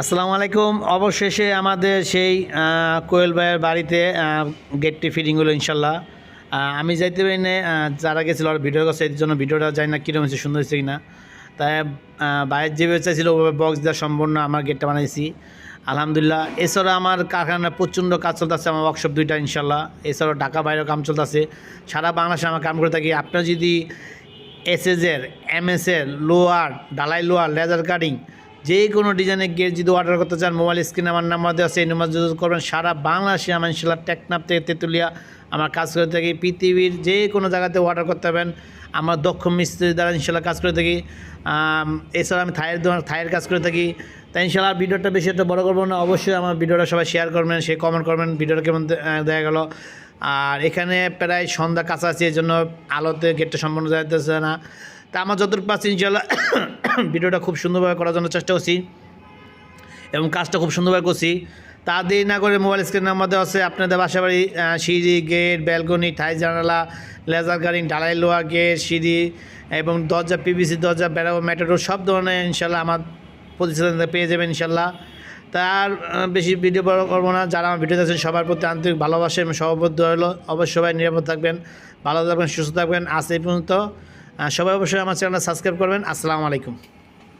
আসসালামু আলাইকুম। অবশেষে আমাদের সেই কোয়েল ভাইয়ের বাড়িতে গেটটি ফিটিং হলো ইনশাল্লাহ। আমি যাইতে পারি না যারা গেছিল আর ভিডিও কাছে এর জন্য ভিডিওটা জানি না কীরকম হয়েছে, সুন্দর হয়েছে কিনা। তাই বাইরের যেভাবে চাইছিল ওভাবে বক্স দেওয়া সম্পূর্ণ আমার গেটটা বানাইছি। আলহামদুলিল্লাহ, এছাড়া আমার কারখানা প্রচণ্ড কাজ চলতেছে, আমার ওয়ার্কশপ দুইটা ইনশাল্লাহ। এছাড়াও ঢাকা বাইরেও কাম চলতেছে। সারা বাংলাদেশে আমার কাম করে থাকি। আপনার যদি এসএসের এমএসের লোয়ার ডালাই লোয়ার লেজার কাটিং যে কোনো ডিজাইনের গেট যদি অর্ডার করতে চান মোবাইল স্ক্রিনে আমার নাম্বার দেওয়া আছে, এই নাম্বার যোগাযোগ করবেন। সারা বাংলাদেশে আমার ইনশাল্লাহ টেকনাপ থেকে তেঁতুলিয়া, আমার কাজ করে থাকি। পৃথিবীর যে কোনো জায়গাতে অর্ডার করতে পারবেন। আমার দক্ষ মিস্ত্রি দ্বারা ইনশাল্লাহ কাজ করে থাকি। এছাড়া আমি থায়ের থায়ের কাজ করে থাকি। তাই ইনশাল্লাহ ভিডিওটা বেশি একটা বড় করব না। অবশ্যই আমার ভিডিওটা সবাই শেয়ার করবেন, সে কমেন্ট করবেন, ভিডিওটা কেমন দেখা গেল। আর এখানে প্রায় সন্ধ্যা কাছাকাছি এই জন্য আলোতে গেটটা সম্পূর্ণ যাইতেছে না। তা আমার যতটুকু পাচ্ছি ইনশাল্লাহ ভিডিওটা খুব সুন্দরভাবে করার জন্য চেষ্টা করছি এবং কাজটা খুব সুন্দরভাবে করছি। তা দেরি না করে মোবাইল স্ক্রিন নাম্বার দেওয়া আছে, আপনাদের বাসা বাড়ি সিঁড়ি গেট ব্যালকনি ঠাই, জানালা লেজার গাড়ি ঢালাই লোহা গেট সিঁড়ি এবং দরজা পিভিসি দরজা বেড়াও ম্যাটাডোর সব ধরনের ইনশাল্লাহ আমার প্রতিষ্ঠান পেয়ে যাবেন ইনশাল্লাহ তার বেশি ভিডিও বড় করব না, যারা আমার ভিডিও দেখছেন সবার প্রতি আন্তরিক ভালোবাসা এবং সভাবদ্ধ হলো, অবশ্যই সবাই নিরাপদ থাকবেন, ভালো থাকবেন, সুস্থ থাকবেন। আজ এই পর্যন্ত। সবাই অবশ্যই আমার চ্যানেলটা সাবস্ক্রাইব করবেন। আসসালামু আলাইকুম।